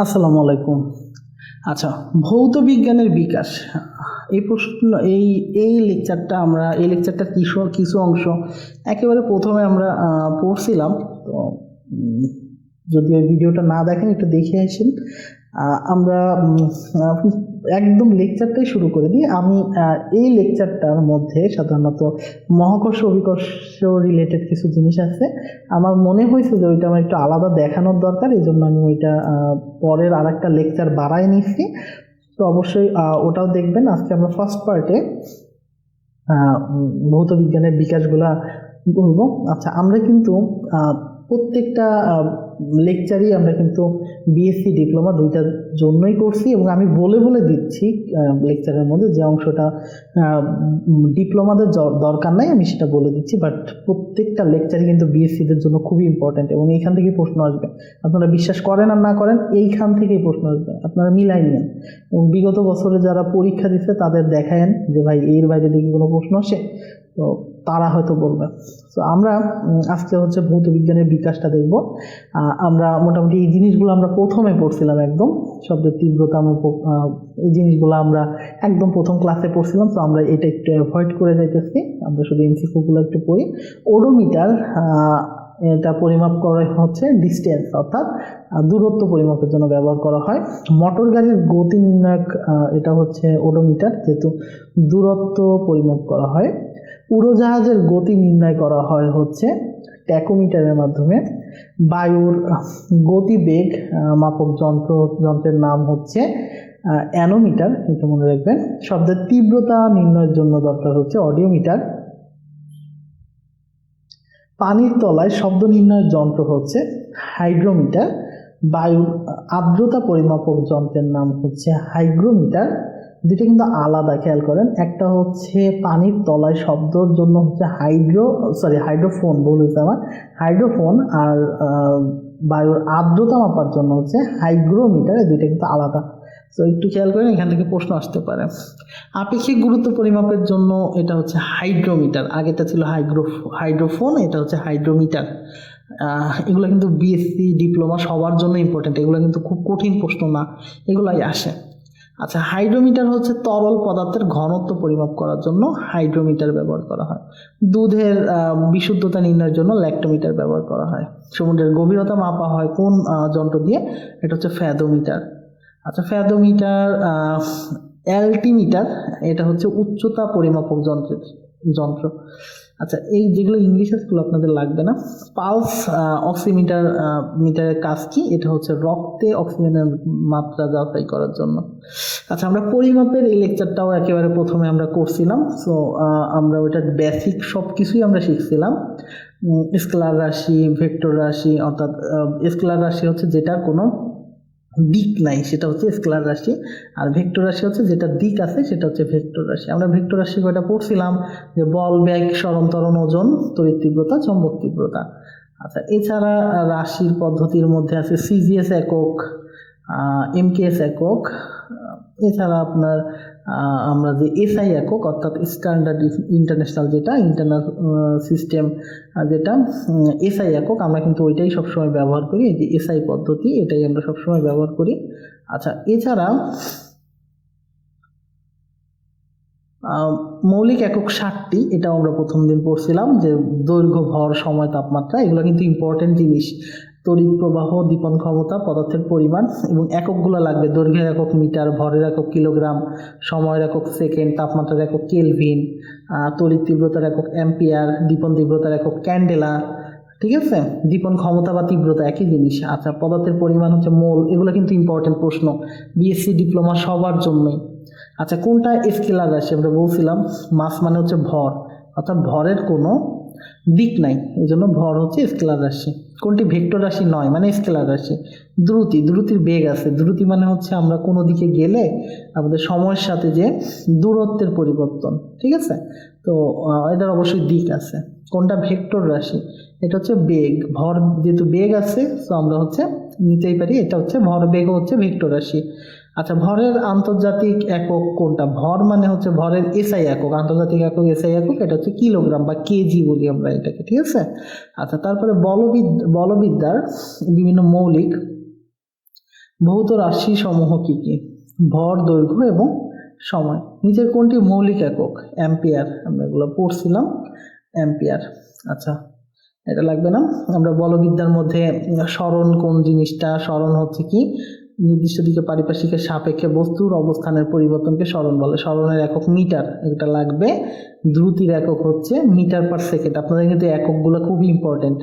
আসসালামু আলাইকুম। আচ্ছা ভৌত বিজ্ঞানের বিকাশ। এই প্রশ্ন, এই এই লেকচারটা আমরা, এই লেকচারটার কিছু কিছু অংশ একেবারে প্রথমে আমরা পড়ছিলাম। তো যদি ওই ভিডিওটা না দেখেন, একটু দেখে আসেন। আমরা একদম লেকচারটাই শুরু করে দিই। আমি এই লেকচারটার মধ্যে সাধারণত মহাকর্ষ, অভিকর্ষ রিলেটেড কিছু জিনিস আছে। আমার মনে হয়েছে যে ওইটা আমার একটু আলাদা দেখানোর দরকার এই জন্য আমি ওইটা পরের আর একটা লেকচার বাড়াই নিচ্ছি। তো অবশ্যই ওটাও দেখবেন। আজকে আমরা ফার্স্ট পার্টে ভৌত বিজ্ঞানের বিকাশগুলা বলব। আচ্ছা আমরা কিন্তু প্রত্যেকটা লেকচারই আমরা কিন্তু বিএসসি ডিপ্লোমা দুইটার জন্যই করছি এবং আমি বলে বলে দিচ্ছি লেকচারের মধ্যে যে অংশটা ডিপ্লোমাদের দরকার নাই, আমি সেটা বলে দিচ্ছি বাট প্রত্যেকটা লেকচারই কিন্তু বিএসসিদের জন্য খুবই ইম্পর্ট্যান্ট এবং এইখান থেকেই প্রশ্ন আসবে। আপনারা বিশ্বাস করেন আর না করেন, এইখান থেকেই প্রশ্ন আসবে। আপনারা মিলাই নেন। এবং বিগত বছরে যারা পরীক্ষা দিচ্ছে তাদের দেখায়েন যে, ভাই, এর বাইরে দেখি কোনো প্রশ্ন আসে? তো তারা হয়তো বলবে। তো আমরা আজকে হচ্ছে ভৌত বিজ্ঞানের বিকাশটা দেখব। আমরা মোটামুটি এই জিনিসগুলো আমরা প্রথমে পড়ছিলাম একদম, শব্দের তীব্রতা এই জিনিসগুলো আমরা একদম প্রথম ক্লাসে পড়ছিলাম, তো আমরা এটা একটু অ্যাভয়েড করে যাইতেছি। আমরা শুধু এমসিকিউগুলো একটু পড়ি। ওডোমিটার এটা পরিমাপ করা হচ্ছে ডিস্টেন্স অর্থাৎ দূরত্ব পরিমাপের জন্য ব্যবহার করা হয়। মোটর গাড়ির গতি নির্ণায়ক এটা হচ্ছে ওডোমিটার যেহেতু দূরত্ব পরিমাপ করা হয়। উড়োজাহাজের গতি নির্ণয় করা হয় হচ্ছে ট্যাকোমিটারের মাধ্যমে। বায়ুর গতিবেগ মাপক যন্ত্র, যন্ত্রের নাম হচ্ছে অ্যানোমিটার এটা মনে রাখবেন। শব্দের তীব্রতা নির্ণয়ের জন্য দরকার হচ্ছে অডিওমিটার পানির তলায় শব্দ নির্ণয়ের যন্ত্র হচ্ছে হাইড্রোমিটার বায়ুর আর্দ্রতা পরিমাপক যন্ত্রের নাম হচ্ছে হাইগ্রোমিটার দুটো কিন্তু আলাদা, খেয়াল করেন। একটা হচ্ছে পানির তলায় শব্দর জন্য হচ্ছে হাইড্রো, সরি, হাইড্রোফোন বলেছে আমার। হাইড্রোফোন আর বায়ুর আর্দ্রতা মাপার জন্য হচ্ছে হাইগ্রোমিটার দুইটা কিন্তু আলাদা। তো একটু খেয়াল করেন, এখান থেকে প্রশ্ন আসতে পারে। আপেক্ষিক গুরুত্ব পরিমাপের জন্য এটা হচ্ছে হাইড্রোমিটার? আগেটা ছিল হাইগ্রো, হাইড্রোফোন, এটা হচ্ছে হাইড্রোমিটার। এগুলো কিন্তু বিএসসি ডিপ্লোমা সবার জন্য ইম্পর্টেন্ট এগুলো কিন্তু খুব কঠিন প্রশ্ন না, এগুলাই আসে। আচ্ছা হাইড্রোমিটার হচ্ছে তরল পদার্থের ঘনত্ব পরিমাপ করার জন্য হাইড্রোমিটার ব্যবহার করা হয়। দুধের বিশুদ্ধতা নির্ণয়ের জন্য ল্যাক্টোমিটার ব্যবহার করা হয়। সমুদ্রের গভীরতা মাপা হয় কোন যন্ত্র দিয়ে? এটা হচ্ছে ফ্যাদোমিটার। আচ্ছা ফ্যাদোমিটার অ্যালটিমিটার, এটা হচ্ছে উচ্চতা পরিমাপক যন্ত্রের, যন্ত্র। আচ্ছা এই যেগুলো ইংলিশে সেগুলো আপনাদের লাগবে না পালস অক্সিমিটার মিটারের কাজ কি? এটা হচ্ছে রক্তে অক্সিজেনের মাত্রা যাচাই করার জন্য। আচ্ছা আমরা পরিমাপের এই লেকচারটাও একেবারে প্রথমে আমরা করছিলাম সো আমরা ওইটার বেসিক সব কিছুই আমরা শিখছিলাম। স্কেলার রাশি, ভেক্টর রাশি, অর্থাৎ স্কেলার রাশি হচ্ছে যেটা কোনো দিক নাই, সেটা হচ্ছে স্কেলার রাশি। আর ভেক্টর রাশি হচ্ছে যেটা দিক আছে, সেটা হচ্ছে ভেক্টর রাশি। আমরা ভেক্টর রাশি কয়টা পড়ছিলাম? যে বল ব্যাগ সরণ তরণ ওজন, তড়িৎ তীব্রতা, চম্বক তীব্রতা। আচ্ছা এছাড়া রাশির পদ্ধতির মধ্যে আছে সিজিএস একক এমকেএস একক এছাড়া আপনার আমরা যে এসআই একক, অর্থাৎ স্ট্যান্ডার্ড ইন্টারন্যাশনাল যেটা ইন্টারনাল সিস্টেম যেটা এসআই একক, আমরা কিন্তু ওইটাই সবসময় ব্যবহার করি, এই যে এসআই পদ্ধতি, এটাই আমরা সবসময় ব্যবহার করি। আচ্ছা এছাড়া মৌলিক একক ষাটটি এটাও আমরা প্রথম দিন পড়ছিলাম, যে দৈর্ঘ্য, ভর, সময়, তাপমাত্রা, এগুলো কিন্তু ইম্পর্টেন্ট জিনিস। তড়িৎ প্রবাহ দীপন ক্ষমতা, পদার্থের পরিমাণ এবং এককগুলো লাগবে। দৈর্ঘ্যের একক মিটার, ভরের একক কিলোগ্রাম, সময়ের একক সেকেন্ড, তাপমাত্রার একক কেলভিন তড়িৎ তীব্রতার একক অ্যাম্পিয়ার, দীপন তীব্রতার একক ক্যান্ডেলা ঠিক আছে? দীপন ক্ষমতা বা তীব্রতা একই জিনিস। আচ্ছা পদার্থের পরিমাণ হচ্ছে মোল, এগুলো কিন্তু ইম্পর্টেন্ট প্রশ্ন। বিএসসি ডিপ্লোমা সবার জন্যই। আচ্ছা কোনটা স্কেলার রাশি আমরা বলছিলাম, মাস মানে হচ্ছে ভর। অর্থাৎ ভরের কোনো দিক নাই, এই জন্য ভর হচ্ছে স্কেলার রাশি। কোনটি ভেক্টর রাশি নয় মানে স্কেলার রাশি। দ্রুতি, দ্রুতির বেগ আছে। দ্রুতি মানে হচ্ছে আমরা কোনো দিকে গেলে আমাদের সময়ের সাথে যে দূরত্বের পরিবর্তন, ঠিক আছে? তো এটার অবশ্যই দিক আছে। কোনটা ভেক্টর রাশি? এটা হচ্ছে বেগ। ভর যেহেতু বেগ আছে, তো আমরা হচ্ছে নিতেই পারি। এটা হচ্ছে ভর বেগ হচ্ছে ভেক্টর রাশি। আচ্ছা ভরের আন্তর্জাতিক একক কোনটা? ভর মানে হচ্ছে ভরের এসআই একক, আন্তর্জাতিক একক, এসআই একক, এটা হচ্ছে কিলোগ্রাম বা কেজি বলি আমরা এটাকে, ঠিক আছে? আচ্ছা তারপরে বলবিদ, বলবিদ্যার বিভিন্ন মৌলিক ভৌত রাশি সমূহ কি কি? ভর, দৈর্ঘ্য এবং সময়। নিচের কোনটি মৌলিক একক? অ্যাম্পিয়ার, আমরা এগুলো পড়ছিলাম, অ্যাম্পিয়ার। আচ্ছা এটা লাগবে না? আমরা বলবিদ্যার মধ্যে স্মরণ কোন জিনিসটা? স্মরণ হচ্ছে কি? নির্দিষ্ট দিকে পারিপার্শ্বিকের সাপেক্ষে বস্তুর অবস্থানের পরিবর্তনকে স্মরণ বলে। স্মরণের একক মিটার এটা লাগবে। দ্রুতির একক হচ্ছে মিটার পার সেকেন্ড। আপনাদের কিন্তু এককগুলো খুবই ইম্পর্টেন্ট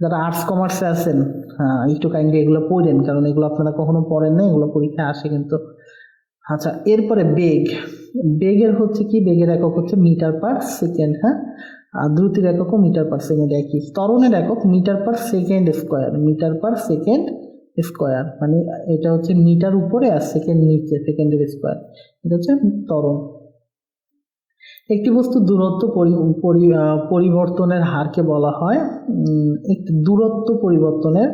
যারা আর্টস কমার্সে আছেন হ্যাঁ একটু কাইন্ডলি এগুলো পড়েন, কারণ এগুলো আপনারা কখনো পড়েন না এগুলো পরীক্ষায় আসে কিন্তু। আচ্ছা এরপরে বেগ। বেগের হচ্ছে কি? বেগের একক হচ্ছে মিটার পার সেকেন্ড হ্যাঁ? আর দ্রুতির এককও মিটার পার সেকেন্ড একই। ত্বরণের একক metre per second square. Metre per second square মানে এটা হচ্ছে মিটার উপরে আর সেকেন্ড নিচে সেকেন্ডের স্কোয়ার এটা হচ্ছে ত্বরণ। একটি বস্তু দূরত্ব পরিবর্তনের হারকে বলা হয় একটি দূরত্ব পরিবর্তনের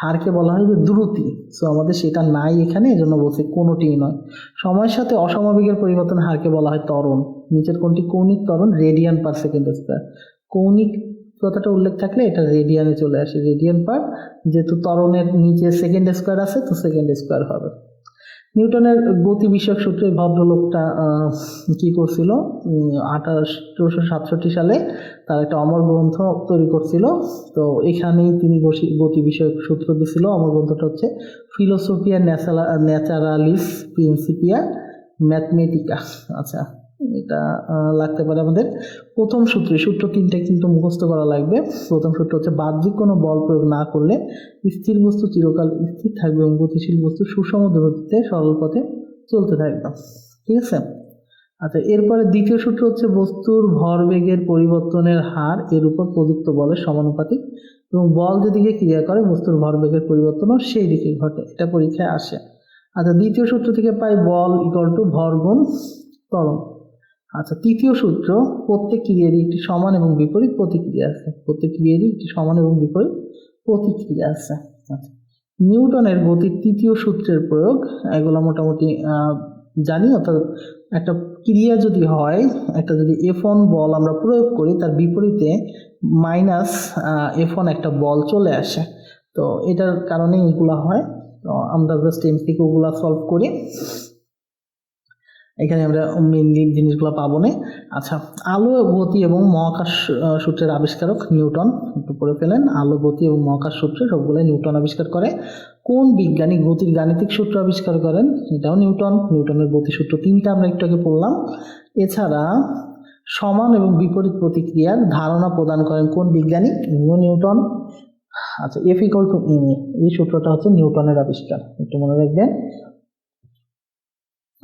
হারকে বলা হয় যে দ্রুতি। সো আমাদের সেটা নাই এখানে, এজন্য বলছে কোনোটিই নয়। সময়ের সাথে অসমবেগের পরিবর্তন হারকে বলা হয় ত্বরণ। নিচের কোনটি কৌণিক ত্বরণ? রেডিয়ান পার সেকেন্ড স্কোয়ার কৌণিক কথাটা উল্লেখ থাকলে এটা রেডিয়ানে চলে আসে। রেডিয়ান পার যেহেতু তরণের নিচে সেকেন্ড স্কোয়ার আছে, তো সেকেন্ড স্কোয়ার হবে। নিউটনের গতি বিষয়ক সূত্রে ভদ্রলোকটা কি করছিল? আঠারোশো সাতষট্টি সালে তার একটা অমর গ্রন্থ তৈরি করছিল। তো এখানেই তিনি গতি বিষয়ক সূত্র দিছিল। অমর গ্রন্থটা হচ্ছে ফিলোসফিয়া ন্যাচারালিস প্রিন্সিপিয়া ম্যাথমেটিকা আচ্ছা এটা লাগতে পারে আমাদের। প্রথম সূত্রে, সূত্র তিনটে কিন্তু মুখস্থ করা লাগবে। প্রথম সূত্র হচ্ছে, বাহ্যিক কোনো বল প্রয়োগ না করলে স্থির বস্তু চিরকাল স্থির থাকবে এবং গতিশীল বস্তু সুষম দূরত্বে সরল পথে চলতে থাকবে। ঠিক আছে? আচ্ছা এরপরে দ্বিতীয় সূত্র হচ্ছে, বস্তুর ভরবেগের পরিবর্তনের হার এর উপর প্রযুক্ত বলের সমানুপাতিক এবং বল যেদিকে ক্রিয়া করে, বস্তুর ভরবেগের পরিবর্তনও সেই দিকে ঘটে। এটা পরীক্ষায় আসে। আচ্ছা দ্বিতীয় সূত্র থেকে পাই বল ইকুয়াল টু ভর গুণ ত্বরণ। আচ্ছা তৃতীয় সূত্র, প্রত্যেক ক্রিয়ারই একটি সমান এবং বিপরীত প্রতিক্রিয়া আছে। প্রত্যেক ক্রিয়ারই একটি সমান এবং বিপরীত প্রতিক্রিয়া আছে। আচ্ছা নিউটনের গতির তৃতীয় সূত্রের প্রয়োগ, এগুলো মোটামুটি জানি, অর্থাৎ একটা ক্রিয়া যদি হয়, একটা যদি এফ বল আমরা প্রয়োগ করি, তার বিপরীতে মাইনাস এফ একটা বল চলে আসে। তো এটার কারণে এগুলা হয়। তো আমরা জাস্ট এমসিকিউগুলো সলভ করি। এখানে আমরা মেনলি জিনিসগুলো পাবো না। আচ্ছা আলো গতি এবং মহাকাশ সূত্রের আবিষ্কারক নিউটন, একটু পড়ে ফেলেন। আলো গতি এবং মহাকাশ সূত্রে সবগুলোই নিউটন আবিষ্কার করে। কোন বিজ্ঞানী গতির গাণিতিক সূত্র আবিষ্কার করেন? এটাও নিউটন। নিউটনের গতি সূত্র তিনটা আমরা একটু আগে পড়লাম। এছাড়া সমান এবং বিপরীত প্রতিক্রিয়ার ধারণা প্রদান করেন কোন বিজ্ঞানী? নিউটন। আচ্ছা এফ ইকল টু এই সূত্রটা হচ্ছে নিউটনের আবিষ্কার। একটু মনে রাখবেন।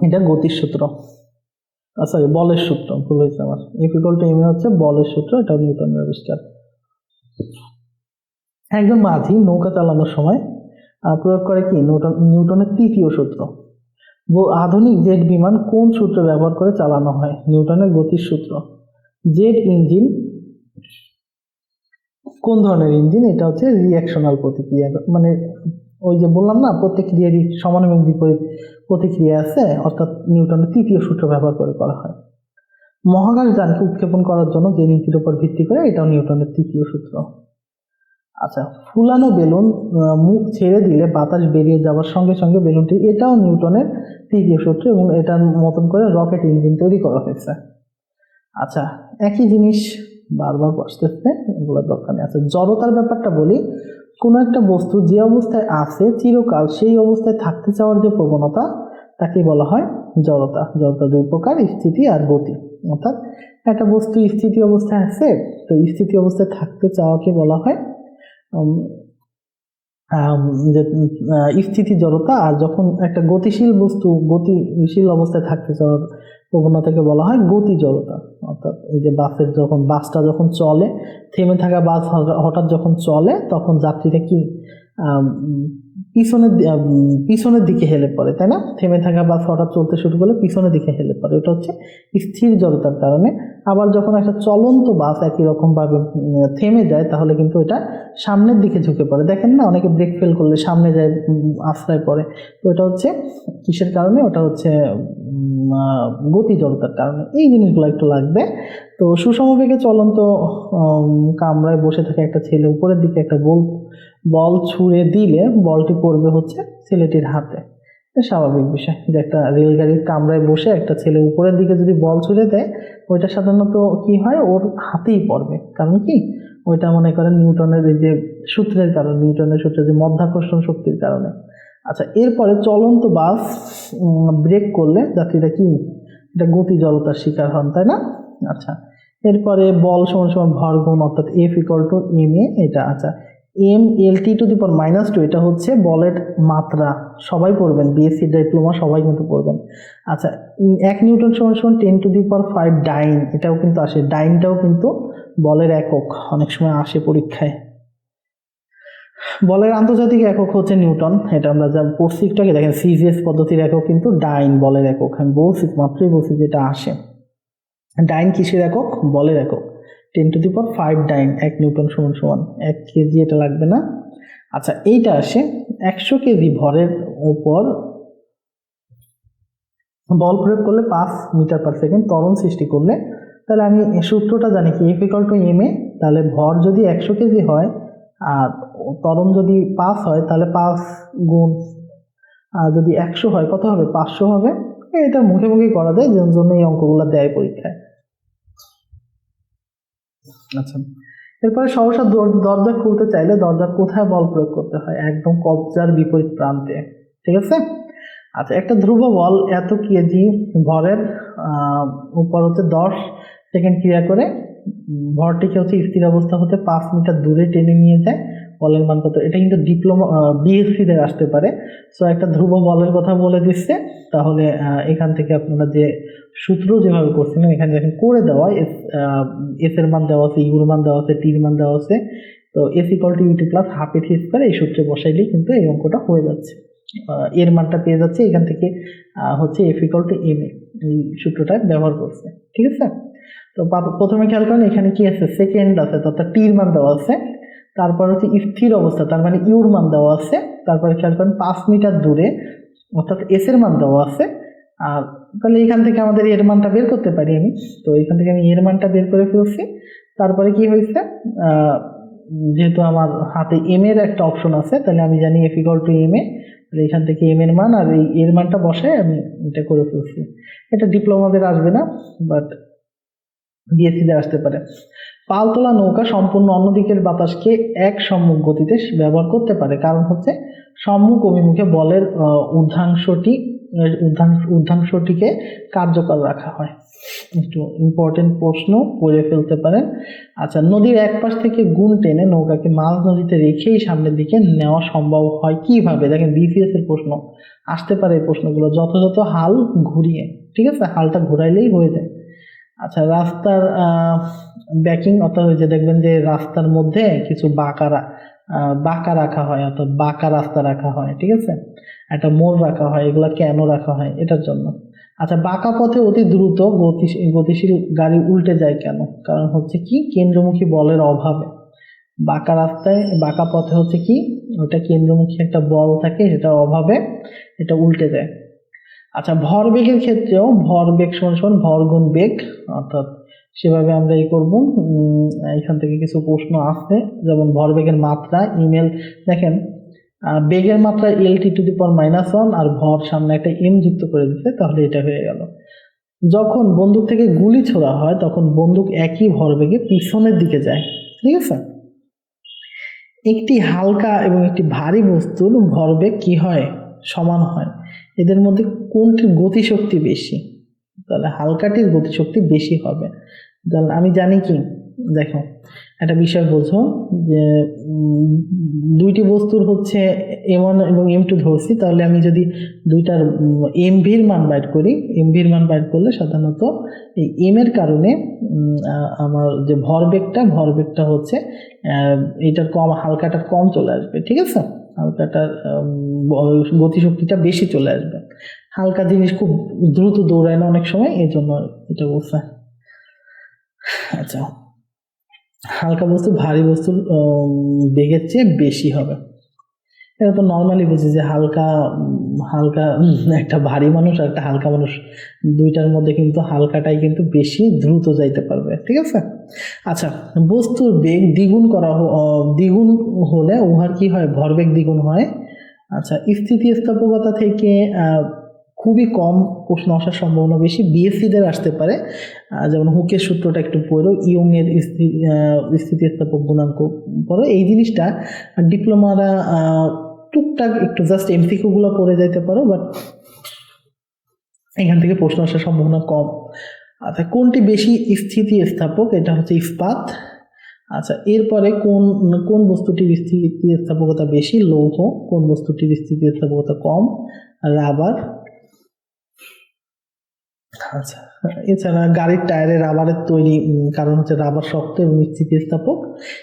এটা গতির সূত্র। সরি বলের সূত্র, ভুল হয়েছে আমার। এফ টু এম হচ্ছে বলের সূত্র, এটা নিউটনের আবিষ্কার একজন মাঝি নৌকা চালানোর সময় প্রয়োগ করে কি? নিউটন নিউটনের তৃতীয় সূত্র। আধুনিক জেট বিমান কোন সূত্র ব্যবহার করে চালানো হয়? নিউটনের গতির সূত্র। জেট ইঞ্জিন, কোন ধরনের ইঞ্জিন? এটা হচ্ছে রিয়াকশনাল প্রতিক্রিয়া। মানে ওই যে বললাম না, প্রত্যেক ক্রিয়ারই সমান এবং বিপরীত। প্রতিক্রিয়া আছে, অর্থাৎ নিউটনের তৃতীয় সূত্র ব্যবহার করে করা হয়। মহাকাশ যানকে উৎক্ষেপণ করার জন্য যে নীতির উপর ভিত্তি করে এটাও নিউটনের তৃতীয় সূত্র। আচ্ছা ফুলানো বেলুন মুখ ছেড়ে দিলে বাতাস বেরিয়ে যাওয়ার সঙ্গে সঙ্গে বেলুনটি, এটাও নিউটনের তৃতীয় সূত্র এবং এটার মতন করে রকেট ইঞ্জিন তৈরি করা হয়েছে। আচ্ছা একই জিনিস বারবার বসতেছে এগুলোর দরকার নেই। আচ্ছা জড়তার ব্যাপারটা বলি। কোনো একটা বস্তু যে অবস্থায় আছে, চিরকাল সেই অবস্থায় থাকতে চাওয়ার যে প্রবণতা, তাকে বলা হয় জড়তা। জড়তা দুই প্রকার স্থিতি আর গতি। অর্থাৎ একটা বস্তু স্থিতি অবস্থায় আছে, তো স্থিতি অবস্থায় থাকতে চাওয়াকে বলা হয় যে স্থিতি জড়তা। আর যখন একটা গতিশীল বস্তু, গতিশীল অবস্থায় থাকতে চাওয়ার প্রবণতাকে বলা হয় গতি জড়তা। অর্থাৎ এই যে বাসের যখন, বাসটা যখন চলে, থেমে থাকা বাস হঠাৎ- যখন চলে, তখন যাত্রীরা কি পিছনের পিছনের দিকে হেলে পড়ে, তাই না? থেমে থাকা বাস হঠাৎ চলতে শুরু করলে পিছনের দিকে হেলে পড়ে। এটা হচ্ছে স্থির জড়তার কারণে। আবার যখন একটা চলন্ত বাস একই রকমভাবে থেমে যায়, তাহলে কিন্তু এটা সামনের দিকে ঝুঁকে পড়ে। দেখেন না, অনেকে ব্রেক ফেল করলে সামনে যায় আশ্রয় পড়ে। তো এটা হচ্ছে কিসের কারণে? ওটা হচ্ছে গতি জড়তার কারণে। এই জিনিসগুলো একটু লাগবে। তো সুষম বেগে চলন্ত কামরায় বসে থাকা একটা ছেলে, উপরের দিকে একটা গোল বল ছুঁড়ে দিলে বলটি পড়বে হচ্ছে ছেলেটির হাতে। স্বাভাবিক বিষয় যে একটা রেলগাড়ির কামরায় বসে একটা ছেলে উপরের দিকে যদি বল ছুঁড়ে দেয়, ওইটা সাধারণত কি হয়? ওর হাতেই পড়বে। কারণ কি? ওইটা মনে করেন নিউটনের যে সূত্রের কারণে, নিউটনের সূত্রের যে মধ্যাকর্ষণ শক্তির কারণে। আচ্ছা এরপরে চলন্ত বাস ব্রেক করলে যাত্রীরা কি? এটা গতি জড়তার শিকার হন, তাই না? আচ্ছা এরপরে বল সমান সমান ভর গুণ অর্থাৎ F equal to M A এটা আচ্ছা M L T to the power minus two এটা হচ্ছে বলের মাত্রা। সবাই পড়বেন বিএসসি ডিপ্লোমা সবাই কিন্তু পড়বেন। আচ্ছা এক নিউটন সমান সমান ten to the power five dyne এটাও কিন্তু আসে। ডাইনটাও কিন্তু বলের একক, অনেক সময় আসে পরীক্ষায়। বলের আন্তর্জাতিক একক হচ্ছে নিউটন, এটা আমরা যা পড়ছি দেখেন সিজিএস পদ্ধতির একক কিন্তু ডাইন বলের একক। আমি বলছি, মাত্রই বলছি যেটা আসে। ডাইন কিসের একক? বলের একক। Ten to the power five dyne এক নিউটন সমান সমান এক কেজি এটা লাগবে না। আচ্ছা এইটা আসে একশো কেজি ভরের উপর বল প্রয়োগ করলে পাঁচ মিটার পার সেকেন্ড ত্বরণ সৃষ্টি করলে। তাহলে আমি সূত্রটা জানি কি F equal to M A তাহলে ভর যদি একশো কেজি হয় আর ত্বরণ যদি পাঁচ হয়, তাহলে পাঁচ গুণ, আর যদি একশো হয়, কত হবে? পাঁচশো হবে। এটা মুখে মুখে করা যায় যে জন্য এই অঙ্কগুলো দেয় পরীক্ষায়। আচ্ছা। এরপরে সহসা দরজা খুলতে চাইলে দরজা কোথায় বল প্রয়োগ করতে হয়? একদম কবজার বিপরীত প্রান্তে। ঠিক আছে? আচ্ছা একটা ধ্রুব বল এত কেজি ভরের উপর হচ্ছে দশ সেকেন্ড ক্রিয়া করে ভরটিকে হচ্ছে স্থির অবস্থা হতে পাঁচ মিটার দূরে টেনে নিয়ে যায়। বলের মান কত? এটা কিন্তু ডিপ্লোমা বিএসসি তে আসতে পারে। সো একটা ধ্রুব বলের কথা বলে দিচ্ছে। তাহলে এখান থেকে আপনারা যে সূত্র যেভাবে করছিলেন, এখানে দেখেন করে দেওয়া, এস এস এর মান দেওয়া আছে ইউর মান দেওয়া আছে টির মান দেওয়া আছে। তো S equal to U T plus half A T square এই সূত্রে বসাইলেই কিন্তু এই অঙ্কটা হয়ে যাচ্ছে। এর মানটা পেয়ে যাচ্ছে, এখান থেকে হচ্ছে F equal to M A এই সূত্রটা ব্যবহার করছে। ঠিক আছে? তো প্রথমে খেয়াল করেন, এখানে কি আছে? সেকেন্ড আছে অর্থাৎ টির মান দেওয়া আছে। তারপর হচ্ছে স্থির অবস্থা, তার মানে ইউর মান দেওয়া আছে, তারপরে খেয়াল করেন পাঁচ মিটার দূরে, অর্থাৎ এস এর মান দেওয়া আছে। আর তাহলে এখান থেকে আমাদের এর মানটা বের করতে পারি আমি। তো এখান থেকে আমি এর মানটা বের করে ফেলছি। তারপরে কি হয়েছে? যেহেতু আমার হাতে এম এর একটা অপশন আছে, তাহলে আমি জানি F equal to M A. তাহলে এখান থেকে এম এর মান আর এই এর মানটা বসে আমি এটা করে ফেলছি। এটা ডিপ্লোমাদের আসবে না বাট বিএসসিতে আসতে পারে। পালতোলা নৌকা সম্পূর্ণ অন্য দিকের বাতাসকে এক সম্মুখ গতিতে ব্যবহার করতে পারে। কারণ হচ্ছে সম্মুখ অভিমুখে বলের এর ঊর্ধ্বাংশ ঊর্ধ্বাংশটিকে কার্যকর রাখা হয়। একটু ইম্পর্টেন্ট প্রশ্ন করে ফেলতে পারেন। আচ্ছা নদীর এক পাশ থেকে গুণ টেনে নৌকাকে মাঝ নদীতে রেখেই সামনের দিকে নেওয়া সম্ভব হয় কীভাবে? দেখেন বিসিএস এর প্রশ্ন। আসতে পারে এই প্রশ্নগুলো যথাযথ হাল ঘুরিয়ে। ঠিক আছে? হালটা ঘুরাইলেই হয়ে যায়। আচ্ছা রাস্তার ব্যাকিং অর্থাৎ যে দেখবেন যে রাস্তার মধ্যে কিছু বাঁকা বাঁকা রাখা হয়, অর্থাৎ বাঁকা রাস্তা রাখা হয়, ঠিক আছে? একটা মোড় রাখা হয়, এগুলা কেন রাখা হয়, এটার জন্য। আচ্ছা বাঁকা পথে অতি দ্রুত গতি গতিশীল গাড়ি উল্টে যায় কেন? কারণ হচ্ছে কি, কেন্দ্রমুখী বলের অভাবে। বাঁকা রাস্তায়, বাঁকা পথে হচ্ছে কি, ওটা কেন্দ্রমুখী একটা বল থাকে, সেটার অভাবে এটা উল্টে যায়। আচ্ছা ভরবেগের ক্ষেত্রেও ভরবেগ সমান সমান ভর গুণ বেগ অর্থাৎ সেভাবে আমরা এই করব। এখান থেকে কিছু প্রশ্ন আসছে, যেমন ভরবেগের মাত্রা, ইমেল। দেখেন বেগের মাত্রা L T to the power minus one আর ভর সামনে একটা এম যুক্ত করে দিচ্ছে তাহলে এটা হয়ে গেল। যখন বন্দুক থেকে গুলি ছোড়া হয়, তখন বন্দুক একই ভরবেগে পিছনের দিকে যায়, ঠিক আছে? একটি হালকা এবং একটি ভারী বস্তুর ভরবেগ কি হয়? সমান হয়। এদের মধ্যে কোনটির গতিশক্তি বেশি? তাহলে হালকাটির গতিশক্তি বেশি হবে। তাহলে আমি জানি কি? দেখো, একটা বিষয় বোঝো যে দুইটি বস্তুর হচ্ছে এম ওয়ান এবং এম টু ধরছি। তাহলে আমি যদি দুইটার এম ভির মান বাইর করি এম ভির মান বাইর করলে সাধারণত এই এম এর কারণে আমার যে ভরবেগটা ভরবেগটা হচ্ছে এটার কম হালকাটার কম চলে আসবে। ঠিক আছে? ব- গতিশক্তিটা বেশি চলে আসবে। হালকা জিনিস খুব দ্রুত দৌড়ায় না অনেক সময় এই জন্য এটা বলছে আচ্ছা। হালকা বস্তু, ভারী বস্তুর বেগের চেয়ে বেশি হবে। এটা তো নর্মালি বুঝি যে হালকা হালকা একটা ভারী মানুষ আর একটা হালকা মানুষ। দুইটার মধ্যে কিন্তু হালকাটাই কিন্তু বেশি দ্রুত যাইতে পারবে, ঠিক আছে? আচ্ছা বস্তুর বেগ দ্বিগুণ করা দ্বিগুণ হলে উহার কি হয়? ভরবেগ দ্বিগুণ হয়। আচ্ছা স্থিতিস্থাপকতা থেকে খুবই কম প্রশ্ন আসার সম্ভাবনা বেশি। বিএসসিদের আসতে পারে। যেমন হুকের সূত্রটা একটু পড়ো ইয়ং এর স্থিতিস্থাপক গুণাঙ্ক পড়ো। এই জিনিসটা ডিপ্লোমারা টুকটাক একটু জাস্ট এমসিকিউ গুলো পড়ে যাইতে পারো বাট এখান থেকে প্রশ্ন আসার সম্ভাবনা কম। আচ্ছা কোনটি বেশি স্থিতিস্থাপক? এটা হচ্ছে ইস্পাত। আচ্ছা এরপরে কোন কোন বস্তুটির স্থিতি স্থিতিস্থাপকতা বেশি? লৌহ। কোন বস্তুটির স্থিতিস্থাপকতা কম? রাবার। আচ্ছা এছাড়া গাড়ির টায়ারে রাবারের তৈরি কারণ হচ্ছে রাবার শক্ত এবং স্থিতিস্থাপক।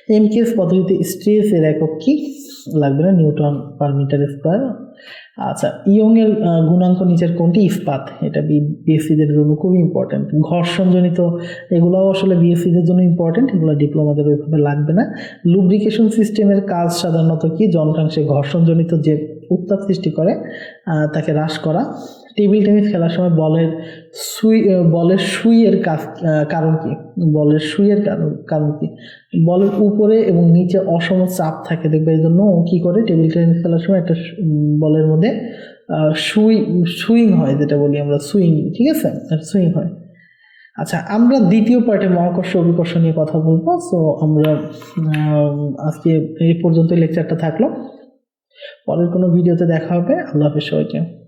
এমকেএস পদ্ধতিতে স্ট্রেস এর একক কি? লাগবে না নিউটন পার মিটার স্কোয়ার আচ্ছা ইয়ং এর গুণাঙ্ক নিচের কোনটি? ইস্পাত। এটা বিএসসিদের জন্য খুবই ইম্পর্টেন্ট ঘর্ষণজনিত, এগুলোও আসলে বিএসসিদের জন্য ইম্পর্টেন্ট এগুলো ডিপ্লোমাদের ওইভাবে লাগবে না। লুব্রিকেশন সিস্টেমের কাজ সাধারণত কি? যন্ত্রাংশে ঘর্ষণজনিত যে উত্তাপ সৃষ্টি করে তাকে হ্রাস করা। টেবিল টেনিস খেলার সময় বলের সুই বলের সুইয়ের কাজ কারণ কি? বলের সুইয়ের কারণ কারণ কি? বলের উপরে এবং নিচে অসম চাপ থাকে। দেখবে এই জন্য কি করে? টেবিল টেনিস খেলার সময় একটা বলের মধ্যে সুই, সুইং হয়, যেটা বলি আমরা, সুইং, ঠিক আছে? সুইং হয়। আচ্ছা আমরা দ্বিতীয় পার্টে মহাকর্ষ অভিকর্ষ নিয়ে কথা বলব। সো আমরা আজকে এই পর্যন্ত লেকচারটা থাকল। পরের কোনো ভিডিওতে দেখা হবে। আল্লাহ হাফিজ সবাইকে।